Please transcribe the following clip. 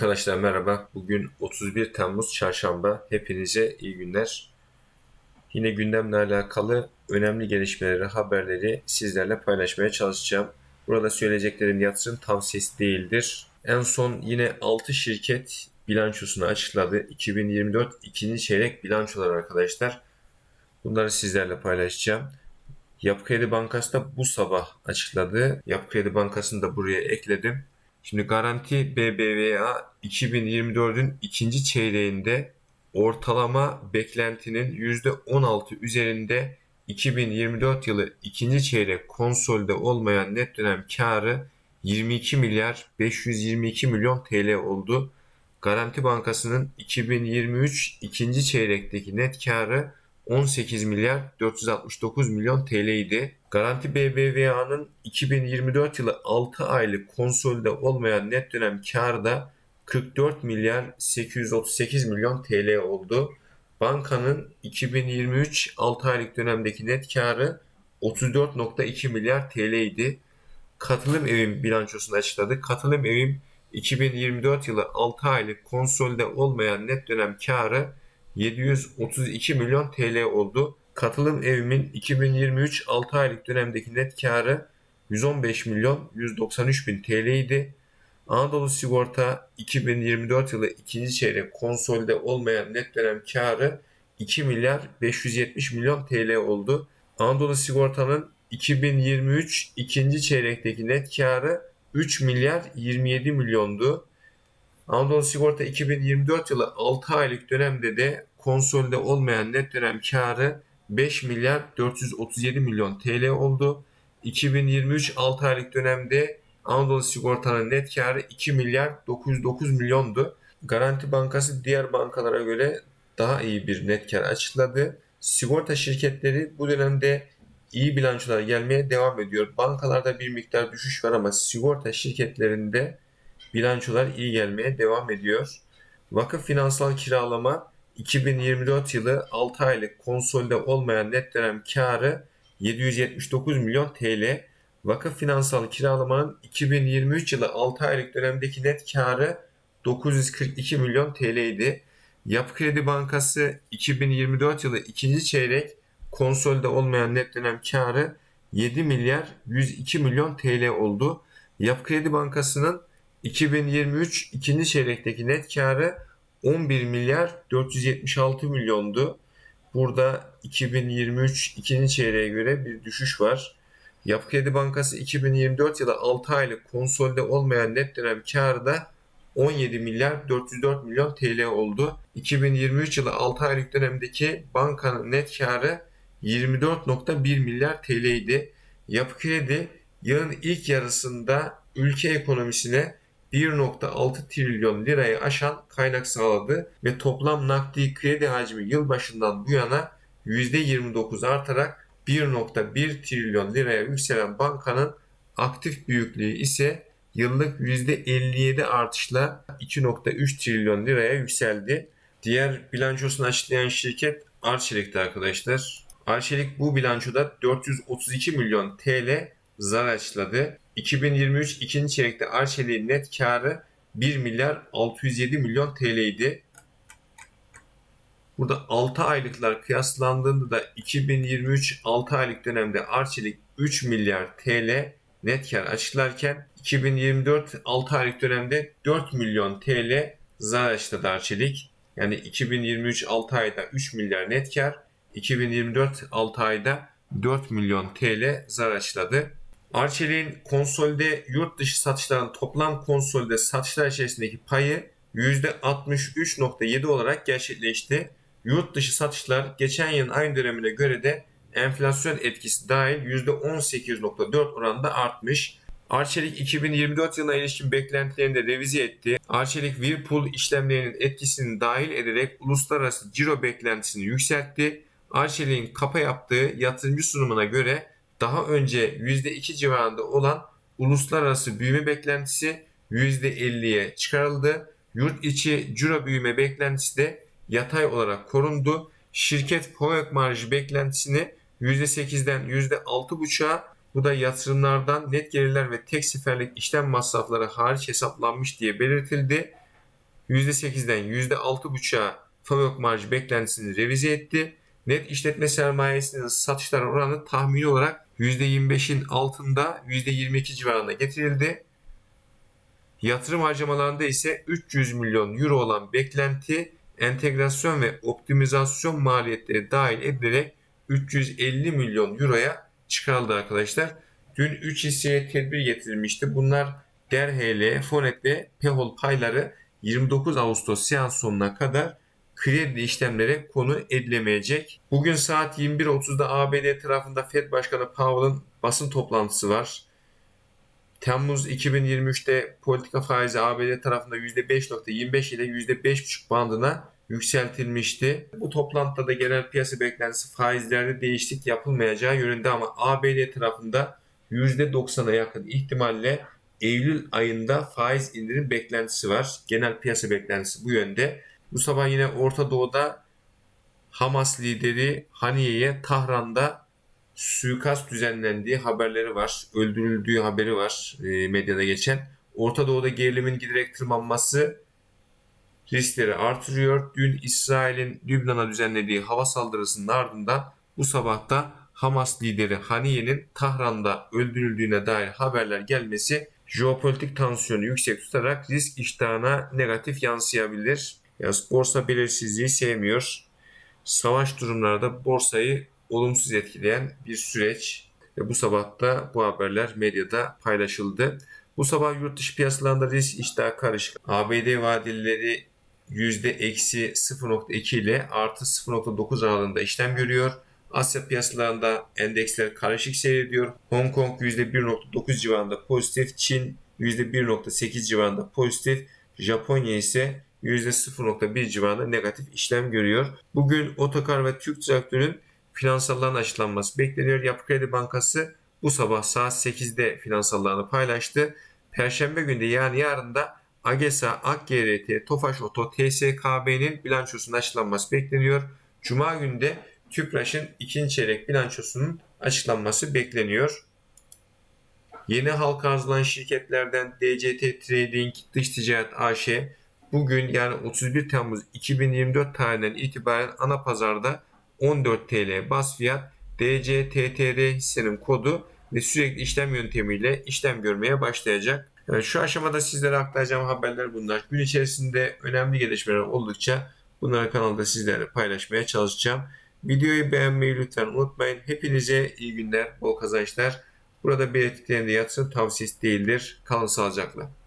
Arkadaşlar merhaba. Bugün 31 Temmuz Çarşamba. Hepinize iyi günler. Yine gündemle alakalı önemli gelişmeleri, haberleri sizlerle paylaşmaya çalışacağım. Burada söyleyeceklerim yatırım tavsiyesi değildir. En son yine 6 şirket bilançosunu açıkladı. 2024 ikinci çeyrek bilançolar arkadaşlar. Bunları sizlerle paylaşacağım. Yapı Kredi Bankası da bu sabah açıkladı. Yapı Kredi Bankası'nı da buraya ekledim. Şimdi Garanti BBVA 2024'ün ikinci çeyreğinde ortalama beklentinin %16 üzerinde 2024 yılı ikinci çeyrek konsolde olmayan net dönem karı 22 milyar 522 milyon TL oldu. Garanti Bankası'nın 2023 ikinci çeyrekteki net karı 18 milyar 469 milyon TL idi. Garanti BBVA'nın 2024 yılı 6 aylık konsolide olmayan net dönem karı da 44 milyar 838 milyon TL oldu. Bankanın 2023 6 aylık dönemdeki net karı 34.2 milyar TL idi. Katılım evim bilançosunu açıkladı. Katılım evim 2024 yılı 6 aylık konsolide olmayan net dönem karı 732 milyon TL oldu. Katılım evimin 2023 6 aylık dönemdeki net karı 115 milyon 193 bin TL idi. Anadolu Sigorta 2024 yılı ikinci çeyrek konsolide olmayan net dönem karı 2 milyar 570 milyon TL oldu. Anadolu Sigorta'nın 2023 ikinci çeyrekteki net karı 3 milyar 27 milyondu. Anadolu Sigorta 2024 yılı 6 aylık dönemde de konsolde olmayan net dönem karı 5 milyar 437 milyon TL oldu. 2023 6 aylık dönemde Anadolu Sigorta'nın net karı 2 milyar 909 milyondu. Garanti Bankası diğer bankalara göre daha iyi bir net kar açıkladı. Sigorta şirketleri bu dönemde iyi bilançolar gelmeye devam ediyor. Bankalarda bir miktar düşüş var ama sigorta şirketlerinde bilançolar iyi gelmeye devam ediyor. Vakıf finansal kiralama 2024 yılı 6 aylık konsolde olmayan net dönem karı 779 milyon TL. Vakıf finansal kiralamanın 2023 yılı 6 aylık dönemdeki net karı 942 milyon TL idi. Yapı Kredi Bankası 2024 yılı ikinci çeyrek konsolde olmayan net dönem karı 7 milyar 102 milyon TL oldu. Yapı Kredi Bankası'nın 2023 ikinci çeyrekteki net karı 11 milyar 476 milyondu. Burada 2023 ikinci çeyreğe göre bir düşüş var. Yapı Kredi Bankası 2024 yılı 6 aylık konsolde olmayan net dönem karı da 17 milyar 404 milyon TL oldu. 2023 yılı 6 aylık dönemdeki bankanın net karı 24.1 milyar TL idi. Yapı Kredi yılın ilk yarısında ülke ekonomisine 1.6 trilyon lirayı aşan kaynak sağladı ve toplam nakdi kredi hacmi yılbaşından bu yana %29 artarak 1.1 trilyon liraya yükselen bankanın aktif büyüklüğü ise yıllık %57 artışla 2.3 trilyon liraya yükseldi. Diğer bilançosunu açıklayan şirket Arçelik'ti arkadaşlar. Arçelik bu bilançoda 432 milyon TL zarar açıkladı. 2023 ikinci çeyrekte Arçelik'in net karı 1 milyar 607 milyon TL idi. Burada 6 aylıklar kıyaslandığında da 2023 6 aylık dönemde Arçelik 3 milyar TL net kar açıklarken 2024 6 aylık dönemde 4 milyon TL zarar açıkladı Arçelik. Yani 2023 6 ayda 3 milyar net kar, 2024 6 ayda 4 milyon TL zarar açıkladı. Arçelik'in konsolde yurt dışı satışların toplam konsolde satışlar içerisindeki payı %63.7 olarak gerçekleşti. Yurt dışı satışlar geçen yılın aynı dönemine göre de enflasyon etkisi dahil %18.4 oranında artmış. Arçelik 2024 yılına ilişkin beklentilerini de revize etti. Arçelik Whirlpool işlemlerinin etkisini dahil ederek uluslararası ciro beklentisini yükseltti. Arçelik'in kapa yaptığı yatırımcı sunumuna göre daha önce %2 civarında olan uluslararası büyüme beklentisi %50'ye çıkarıldı. Yurt içi ciro büyüme beklentisi de yatay olarak korundu. Şirket FOVÖK marjı beklentisini %8'den %6,5'a bu da yatırımlardan net gelirler ve tek seferlik işlem masrafları hariç hesaplanmış diye belirtildi. %8'den %6,5'a FAVÖK marjı beklentisini revize etti. Net işletme sermayesinin satışlar oranı tahmini olarak %25'in altında %22 civarında getirildi. Yatırım harcamalarında ise 300 milyon euro olan beklenti entegrasyon ve optimizasyon maliyetleri dahil edilerek 350 milyon euroya çıkarıldı arkadaşlar. Dün 3 hisseye tedbir getirilmişti. Bunlar Derhele, Fonet ve Pehol payları 29 Ağustos seans sonuna kadar kredi işlemlere konu edilemeyecek. Bugün saat 21.30'da ABD tarafında Fed Başkanı Powell'ın basın toplantısı var. Temmuz 2023'te politika faizi ABD tarafında %5.25 ile %5.5 bandına yükseltilmişti. Bu toplantıda da genel piyasa beklentisi faizlerde değişiklik yapılmayacağı yönünde ama ABD tarafında %90'a yakın ihtimalle Eylül ayında faiz indirim beklentisi var. Genel piyasa beklentisi bu yönde. Bu sabah yine Orta Doğu'da Hamas lideri Haniye'ye Tahran'da suikast düzenlendiği haberleri var. Öldürüldüğü haberi var e, medyada geçen. Orta Doğu'da gerilimin giderek tırmanması riskleri artırıyor. Dün İsrail'in Lübnan'a düzenlediği hava saldırısının ardından bu sabahta Hamas lideri Haniye'nin Tahran'da öldürüldüğüne dair haberler gelmesi jeopolitik tansiyonu yüksek tutarak risk iştahına negatif yansıyabilir. Yani borsa belirsizliği sevmiyor. Savaş durumlarda borsayı olumsuz etkileyen bir süreç. Ve bu sabah da bu haberler medyada paylaşıldı. Bu sabah yurt dışı piyasalarında risk iştahı karışık. ABD vadelileri %-0.2 ile artı 0.9 aralığında işlem görüyor. Asya piyasalarında endeksler karışık seyrediyor. Hong Kong %1.9 civarında pozitif, Çin %1.8 civarında pozitif, Japonya ise %0.1 civarında negatif işlem görüyor. Bugün Otokar ve Türk Traktör'ün finansalların açıklanması bekleniyor. Yapı Kredi Bankası bu sabah saat 8'de finansallarını paylaştı. Perşembe günde yani yarın da AGESA, AKGRT, Tofaş Oto, TSKB'nin bilançosunun açıklanması bekleniyor. Cuma günü de Tüpraş'ın ikinci çeyrek bilançosunun açıklanması bekleniyor. Yeni halka arzulanan şirketlerden DCT Trading, Dış Ticaret AŞ bugün yani 31 Temmuz 2024 tarihinden itibaren ana pazarda 14 TL bas fiyat DCTTR hissenin kodu ve sürekli işlem yöntemiyle işlem görmeye başlayacak. Yani şu aşamada sizlere aktaracağım haberler bunlar. Gün içerisinde önemli gelişmeler oldukça bunları kanalda sizlerle paylaşmaya çalışacağım. Videoyu beğenmeyi lütfen unutmayın. Hepinize iyi günler, bol kazançlar. Burada belirttiklerinde yatırım tavsiyesi değildir. Kalın sağlıcakla.